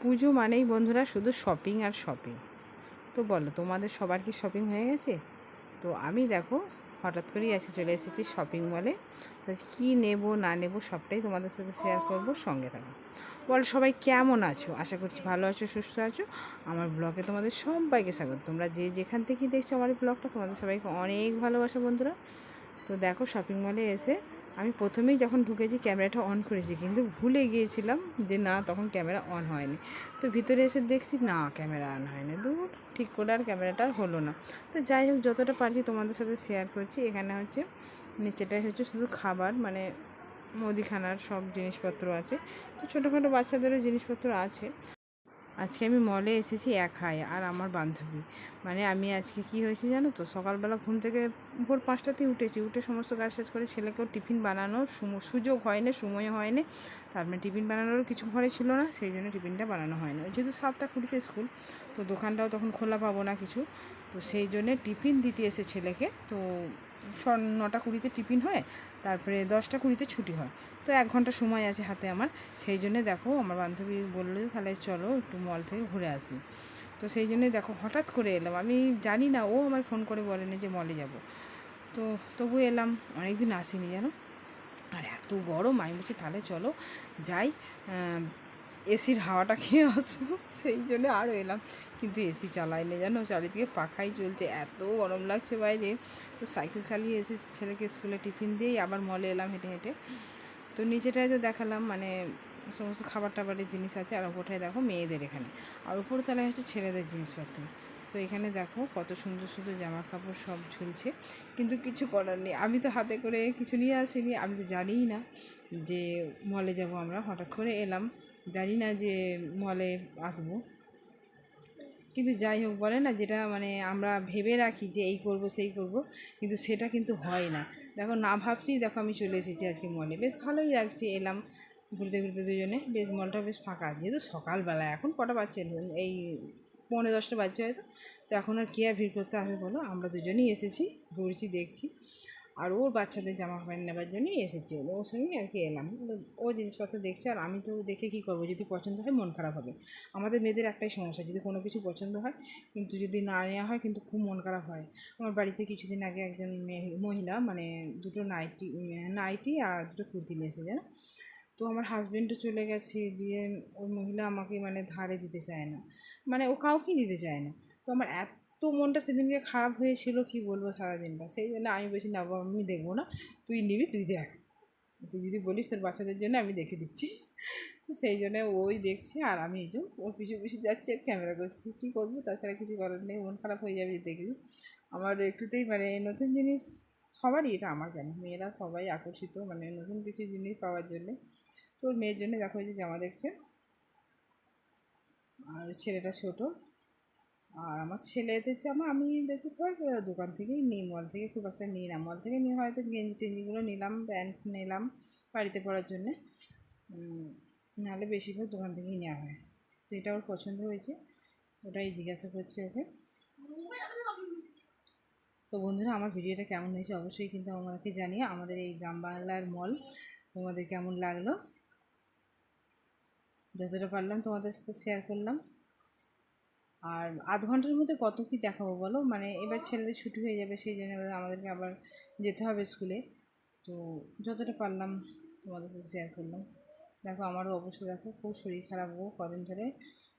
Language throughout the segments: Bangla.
পুজো মানেই বন্ধুরা শুধু শপিং আর শপিং তো বলো, তোমাদের সবার কি শপিং হয়ে গেছে? তো আমি দেখো, হঠাৎ করেই আজকে চলে এসেছি শপিং মলে তো কী নেব, না নেব, সবটাই তোমাদের সাথে শেয়ার করব, সঙ্গে থাকো। বল, সবাই কেমন আছো? আশা করছি ভালো আছো, সুস্থ আছো। আমার ব্লগে তোমাদের সবাইকে স্বাগত। তোমরা যে যেখান থেকেই দেখছ আমার ব্লগটা তোমাদের সবাইকে অনেক ভালোবাসা বন্ধুরা। তো দেখো শপিং মলে এসে আমি প্রথমেই যখন ঢুকেছি ক্যামেরাটা অন করেছি, কিন্তু ভুলে গিয়েছিলাম যে না, তখন ক্যামেরা অন হয়নি। তো ভিতরে এসে দেখছি না, ক্যামেরা অন হয়নি। দূর ঠিক করে আর ক্যামেরাটা হলো না। তো যাই হোক, যতটা পারছি তোমাদের সাথে শেয়ার করছি। এখানে হচ্ছে নিচেটাই হচ্ছে শুধু খাবার মানে মুদিখানার সব জিনিসপত্র আছে। তো ছোটোখাটো বাচ্চাদেরও জিনিসপত্র আছে। আজকে আমি মলে এসেছি একাই, আর আমার বান্ধবী। মানে আমি আজকে কি হয়েছে জানো তো? সকালবেলা ঘুম থেকে ভোর পাঁচটাতেই উঠেছি। উঠে সমস্ত কাজ শেষ করে ছেলেকেও টিফিন বানানোর সুযোগ হয়নি, সময় হয়নি। তারপরে টিফিন বানানোর কিছু ঘরে ছিল না, সেই জন্য টিফিনটা বানানো হয়নি। যেহেতু সাতটা কুড়িতে স্কুল, তো দোকানটাও তখন খোলা পাবো না কিছু। তো সেই জন্যে টিফিন দিতে এসে ছেলেকে। তো নটা কুড়িতে টিফিন হয়, তারপরে দশটা কুড়িতে ছুটি হয়। তো এক ঘণ্টা সময় আছে হাতে আমার, সেই জন্যে দেখো আমার বান্ধবী বলল, তাহলে চলো একটু মল থেকে ঘুরে আসি। তো সেই জন্যে দেখো হঠাৎ করে এলাম। আমি জানি না, ও আমায় ফোন করে বলেনি যে মলে যাব। তো তবু এলাম অনেক দিন আসিনি জানো? আর এত গরম, আমি বলছি তাহলে চলো যাই এসির হাওয়াটা খেয়ে আসব, সেই জন্য আরও এলাম। কিন্তু এসি চালাইনি জানো, চারিদিকে পাখাই চলছে, এত গরম লাগছে বাইরে। তো সাইকেল চালিয়ে এসেছি ছেলেকে স্কুলে টিফিন দিয়েই, আবার মলে এলাম হেঁটে হেঁটে। তো নিচেটায় তো দেখালাম মানে সমস্ত খাবার টাবারের জিনিস আছে, আর ওপরটায় দেখো মেয়েদের এখানে। আর উপর তলায় হচ্ছে ছেলেদের জিনিসপত্র। তো এখানে দেখো কত সুন্দর সুন্দর জামা কাপড় সব ঝুলছে। কিন্তু কিছু করার নেই, আমি তো হাতে করে কিছু নিয়ে আসিনি, আমি তো জানিই না যে মলে যাব আমরা। হঠাৎ করে এলাম জানি না যে মলে আসব। কিন্তু যাই হোক বলে না, যেটা মানে আমরা ভেবে রাখি যে এই করব, সেই করব, কিন্তু সেটা কিন্তু হয় না। দেখো, না ভাবতেই দেখো আমি চলে এসেছি আজকে মলে বেশ ভালোই লাগছে, এলাম ঘুরতে ঘুরতে দুজনে। বেশ, মলটা বেশ ফাঁকা যেহেতু সকালবেলা, এখন কটা বাজছে? এই পৌনে দশটা বাজছে হয়তো। তো এখন আর কে আর ভিড় করতে হবে বলো? আমরা দুজনেই এসেছি, ঘুরছি, দেখছি। আর ওর বাচ্চাদের জামা প্যান্ট নেবার জন্যই এসেছি। ওর সঙ্গেই আর কি এলাম। ও জিনিসপত্র দেখছে আর আমি তো দেখে কী করব? যদি পছন্দ হয় মন খারাপ হবে। আমাদের মেয়েদের একটাই সমস্যা, যদি কোনো কিছু পছন্দ হয় কিন্তু যদি না নেওয়া হয় কিন্তু খুব মন খারাপ হয়। আমার বাড়িতে কিছুদিন আগে একজন মহিলা মানে দুটো নাইটি নাইটি আর দুটো কুর্তি নিয়েছে, জানো? তো আমার হাজব্যান্ডও চলে গেছে দিয়ে ওই মহিলা আমাকে মানে ধারে দিতে চায় না। মানে ও কাউকেই দিতে চায় না। তো আমার এত মনটা সেদিনকে খারাপ হয়েছিল কি বলব সারাদিনটা? সেই জন্য আমি বেশি না বাবা, আমি দেখব না। তুই নিবি তুই দেখ। তুই যদি বলিস তোর বাচ্চাদের জন্য আমি দেখে দিচ্ছি। তো সেই জন্য ওই দেখছে আর আমি এই ওর পিছু পিছু যাচ্ছি আর ক্যামেরা করছি। কী করব? তাছাড়া কিছু করার নেই। মন খারাপ হয়ে যাবে দেখবি। আমার একটুতেই মানে নতুন জিনিস সবারই এটা আমার কেন মেয়েরা সবাই আকর্ষিত মানে নতুন কিছু জিনিস পাওয়ার জন্যে। তো ওর মেয়ের জন্য দেখো যে জামা দেখছে। আর ছেলেটা ছোট। আর আমার ছেলেদের জামা আমি বেশিরভাগ দোকান থেকেই নিই মল থেকে খুব একটা নিই না। মল থেকে নিয়ে হয়তো গেঞ্জি টেঞ্জিগুলো নিলাম, প্যান্ট নিলাম বাড়িতে পরার জন্যে। নাহলে বেশিরভাগ দোকান থেকেই নেওয়া হয়। তো এটা ওর পছন্দ হয়েছে, ওটাই জিজ্ঞাসা করছে ওকে। তো বন্ধুরা, আমার ভিডিওটা কেমন হয়েছে অবশ্যই কিন্তু আমাকে জানিয়ে আমাদের এই গ্রাম বাংলার মল তোমাদের কেমন লাগল? যতটা পারলাম তোমাদের সাথে শেয়ার করলাম। আর আধ ঘণ্টার মধ্যে কত কী দেখাবো বলো? মানে এবার ছেলেদের ছুটি হয়ে যাবে, সেই জন্য এবার আমাদেরকে আবার যেতে হবে স্কুলে। তো যতটা পারলাম তোমাদের সাথে শেয়ার করলাম। দেখো আমারও অবস্থা দেখো, খুব শরীর খারাপ হোক কদিন ধরে।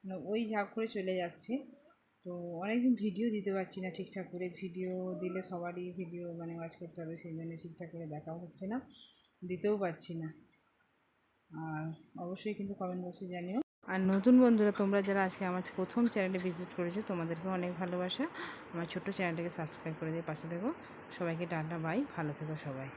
মানে ওই ঝাঁক করে চলে যাচ্ছে। তো অনেকদিন ভিডিও দিতে পারছি না ঠিকঠাক করে। ভিডিও দিলে সবারই ভিডিও মানে ওয়াচ করতে হবে, সেই জন্য ঠিকঠাক করে দেখাও হচ্ছে না, দিতেও পারছি না। আর অবশ্যই কিন্তু কমেন্ট বক্সে জানিও। আর নতুন বন্ধুরা, তোমরা যারা আজকে আমার প্রথম চ্যানেলে ভিজিট করেছ, তোমাদেরকে অনেক ভালোবাসা। আমার ছোট্ট চ্যানেলটাকে সাবস্ক্রাইব করে দিয়ে পাশে থেকো। সবাইকে টাটা বাই ভালো থেকো সবাই।